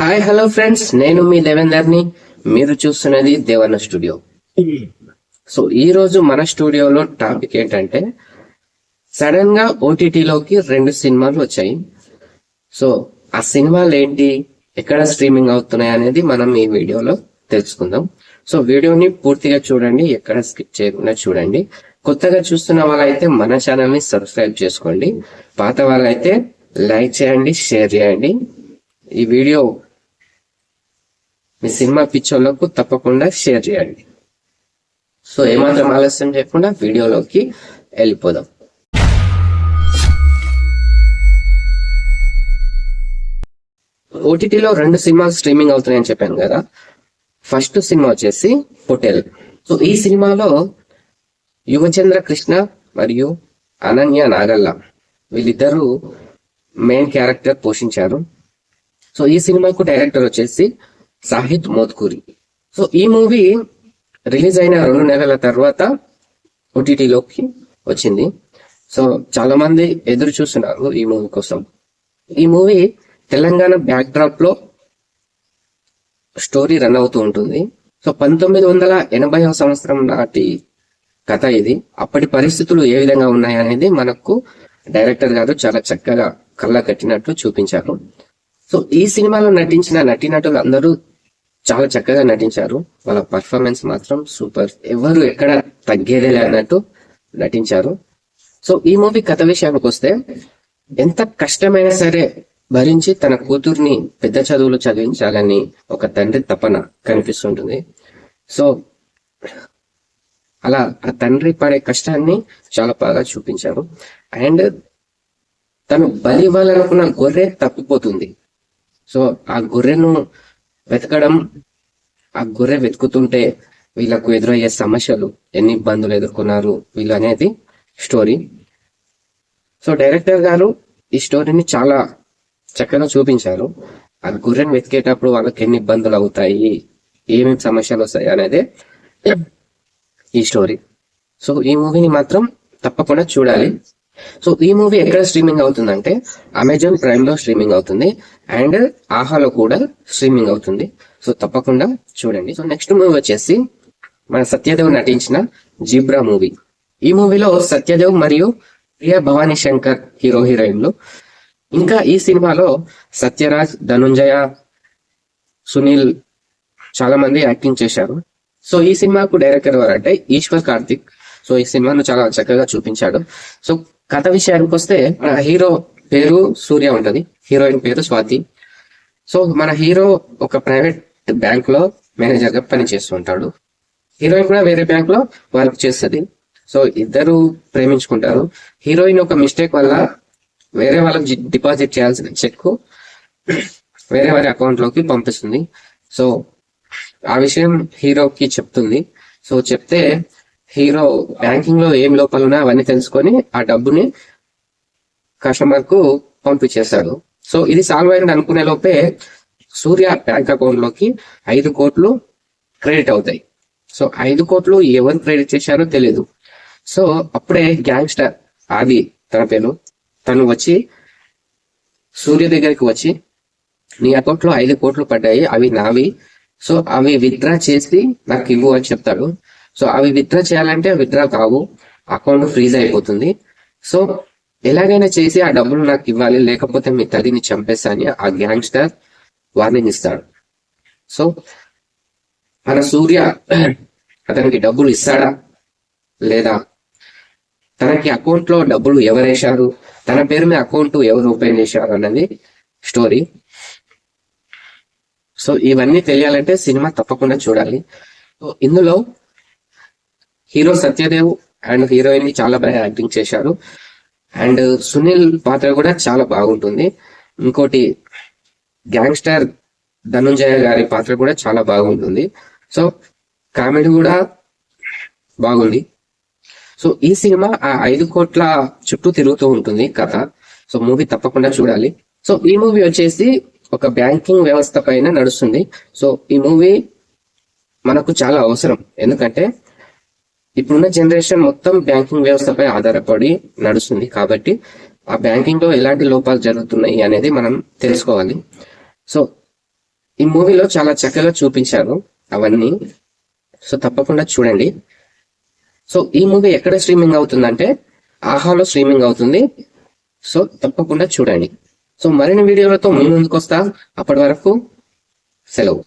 Hi hello friends నేను మీ దేవేందర్ని. మీరు చూస్తున్నది దేవన్న స్టూడియో. సో ఈ రోజు మన స్టూడియోలో టాపిక్ ఏంటంటే సడన్గా ఓటీటీలోకి రెండు సినిమాలు వచ్చాయి. సో ఆ సినిమాలు ఏంటి ఎక్కడ స్ట్రీమింగ్ అవుతున్నాయి అనేది మనం ఈ వీడియోలో తెలుసుకుందాం. సో వీడియోని పూర్తిగా చూడండి ఎక్కడ స్కిప్ చేయకుండా చూడండి. కొత్తగా చూస్తున్న వాళ్ళైతే మన ఛానల్ని సబ్స్క్రైబ్ చేసుకోండి. పాత వాళ్ళైతే లైక్ చేయండి షేర్ చేయండి. ఈ వీడియో మీ సినిమా పిక్చర్లకు తప్పకుండా షేర్ చేయండి. సో ఏమాత్రం ఆలస్యం చేయకుండా వీడియోలోకి వెళ్ళిపోదాం. ఓటీటీలో రెండు సినిమాలు స్ట్రీమింగ్ అవుతున్నాయని చెప్పాను కదా. ఫస్ట్ సినిమా వచ్చేసి హోటల్. సో ఈ సినిమాలో యువచంద్ర కృష్ణ మరియు అనన్య నాగల్ల వీళ్ళిద్దరూ మెయిన్ క్యారెక్టర్ పోషించారు. సో ఈ సినిమాకు డైరెక్టర్ వచ్చేసి సాహిద్ మోత్కూరి సో ఈ మూవీ రిలీజ్ అయిన రెండు నెలల తర్వాత ఓటీటీలోకి వచ్చింది. సో చాలా మంది ఎదురు చూస్తున్నారు ఈ మూవీ కోసం. ఈ మూవీ తెలంగాణ బ్యాక్ డ్రాప్లో స్టోరీ రన్ అవుతూ ఉంటుంది. సో పంతొమ్మిది వందల ఎనభై సంవత్సరం నాటి కథ ఇది. అప్పటి పరిస్థితులు ఏ విధంగా ఉన్నాయి అనేది మనకు డైరెక్టర్ గారు చాలా చక్కగా కళ్ళ కట్టినట్లు చూపించారు. సో ఈ సినిమాలో నటించిన నటీనటులు అందరూ చాలా చక్కగా నటించారు. వాళ్ళ పర్ఫార్మెన్స్ మాత్రం సూపర్ ఎవరు ఎక్కడ తగ్గేదే అన్నట్టు నటించారు. సో ఈ మూవీ కథ విషయానికి వస్తే ఎంత కష్టమైనా సరే భరించి తన కూతుర్ని పెద్ద చదువులు చదివించాలని ఒక తండ్రి తపన కనిపిస్తుంటుంది. సో అలా ఆ తండ్రి పడే కష్టాన్ని చాలా బాగా చూపించారు. అండ్ తను బలి ఇవ్వాలనుకున్న గొర్రె తప్పిపోతుంది. సో ఆ గొర్రెను వెతకడం ఆ గొర్రె వెతుకుతుంటే వీళ్ళకు ఎదురయ్యే సమస్యలు ఎన్ని ఇబ్బందులు ఎదుర్కొన్నారు వీళ్ళు అనేది స్టోరీ సో డైరెక్టర్ గారు ఈ స్టోరీని చాలా చక్కగా చూపించారు. ఆ గుర్రెని వెతికేటప్పుడు వాళ్ళకి ఎన్ని ఇబ్బందులు అవుతాయి ఏమేమి సమస్యలు వస్తాయి అనేది ఈ స్టోరీ సో ఈ మూవీని మాత్రం తప్పకుండా చూడాలి. సో ఈ మూవీ ఎక్కడ స్ట్రీమింగ్ అవుతుందంటే అమెజాన్ ప్రైమ్లో స్ట్రీమింగ్ అవుతుంది అండ్ ఆహాలో కూడా స్ట్రీమింగ్ అవుతుంది. సో తప్పకుండా చూడండి. సో నెక్స్ట్ మూవీ వచ్చేసి మన సత్యదేవ్ నటించిన జిబ్రా మూవీ ఈ మూవీలో సత్యదేవ్ మరియు ప్రియా భవానీ శంకర్ హీరో హీరోయిన్లు. ఇంకా ఈ సినిమాలో సత్యరాజ్ ధనుంజయ సునీల్ చాలా మంది యాక్టింగ్ చేశారు. సో ఈ సినిమాకు డైరెక్టర్ ఎవరంటే ఈశ్వర్ కార్తిక్. సో ఈ సినిమాను చాలా చక్కగా చూపించాడు. సో కథ విషయానికి వస్తే మన హీరో పేరు సూర్య ఉంటది. హీరోయిన్ పేరు స్వాతి. సో మన హీరో ఒక ప్రైవేట్ బ్యాంక్లో మేనేజర్గా పని చేస్తుంటాడు హీరోయిన్ కూడా వేరే బ్యాంక్లో వర్క్ చేస్తుంది. సో ఇద్దరు ప్రేమించుకుంటారు. హీరోయిన్ ఒక మిస్టేక్ వల్ల వేరే వాళ్ళకి డిపాజిట్ చేయాల్సిన చెక్ వేరే వారి అకౌంట్లోకి పంపిస్తుంది. సో ఆ విషయం హీరోకి చెప్తుంది. సో చెప్తే హీరో బ్యాంకింగ్లో ఏం లోపాలు ఉన్నా అవన్నీ తెలుసుకొని ఆ డబ్బుని కస్టమర్కు పంపించేస్తాడు సో ఇది సాల్వ్ అయింది అనుకునే లోపే సూర్య బ్యాంక్ అకౌంట్లోకి ఐదు కోట్లు క్రెడిట్ అవుతాయి. సో ఐదు కోట్లు ఎవరు క్రెడిట్ చేశారో తెలియదు సో అప్పుడే గ్యాంగ్స్టర్ ఆది తన పేరు తను వచ్చి సూర్య దగ్గరికి వచ్చి నీ అకౌంట్లో ఐదు కోట్లు పడ్డాయి అవి నావి. సో అవి విత్డ్రా చేసి నాకు ఇవ్వు అని చెప్తాడు. సో అవి విత్డ్రా చేయాలంటే విత్డ్రా కావు. అకౌంట్ ఫ్రీజ్ అయిపోతుంది. సో ఎలాగైనా చేసి ఆ డబ్బులు నాకు ఇవ్వాలి. లేకపోతే మీ తల్లిని చంపేస్తా అని ఆ గ్యాంగ్స్టర్ వార్నింగ్ ఇస్తాడు. సో మన సూర్య అతనికి డబ్బులు ఇస్తాడా? లేదా? తనకి అకౌంట్లో డబ్బులు ఎవరు వేశారు తన పేరు మీద అకౌంట్ ఎవరు ఓపెన్ చేశారు అన్నది స్టోరీ సో ఇవన్నీ తెలియాలంటే సినిమా తప్పకుండా చూడాలి. సో ఇందులో హీరో సత్యదేవ్ అండ్ హీరోయిన్ చాలా బాగా యాక్టింగ్ చేశారు. అండ్ సునీల్ పాత్ర కూడా చాలా బాగుంటుంది. ఇంకోటి గ్యాంగ్స్టర్ ధనుంజయ గారి పాత్ర కూడా చాలా బాగుంటుంది. సో కామెడీ కూడా బాగుంది. సో ఈ సినిమా ఆ ఐదు కోట్ల చుట్టూ తిరుగుతూ ఉంటుంది కథ. సో మూవీ తప్పకుండా చూడాలి. సో ఈ మూవీ వచ్చేసి ఒక బ్యాంకింగ్ వ్యవస్థ పైన నడుస్తుంది. సో ఈ మూవీ మనకు చాలా అవసరం. ఎందుకంటే ఇప్పుడున్న జనరేషన్ మొత్తం బ్యాంకింగ్ వ్యవస్థపై ఆధారపడి నడుస్తుంది కాబట్టి ఆ బ్యాంకింగ్లో ఎలాంటి లోపాలు జరుగుతున్నాయి అనేది మనం తెలుసుకోవాలి. సో ఈ మూవీలో చాలా చక్కగా చూపించారు అవన్నీ. సో తప్పకుండా చూడండి. సో ఈ మూవీ ఎక్కడ స్ట్రీమింగ్ అవుతుందంటే ఆహాలో స్ట్రీమింగ్ అవుతుంది. సో తప్పకుండా చూడండి. సో మరిన్ని వీడియోలతో ముందుకు వస్తా అప్పటి వరకు సెలవు.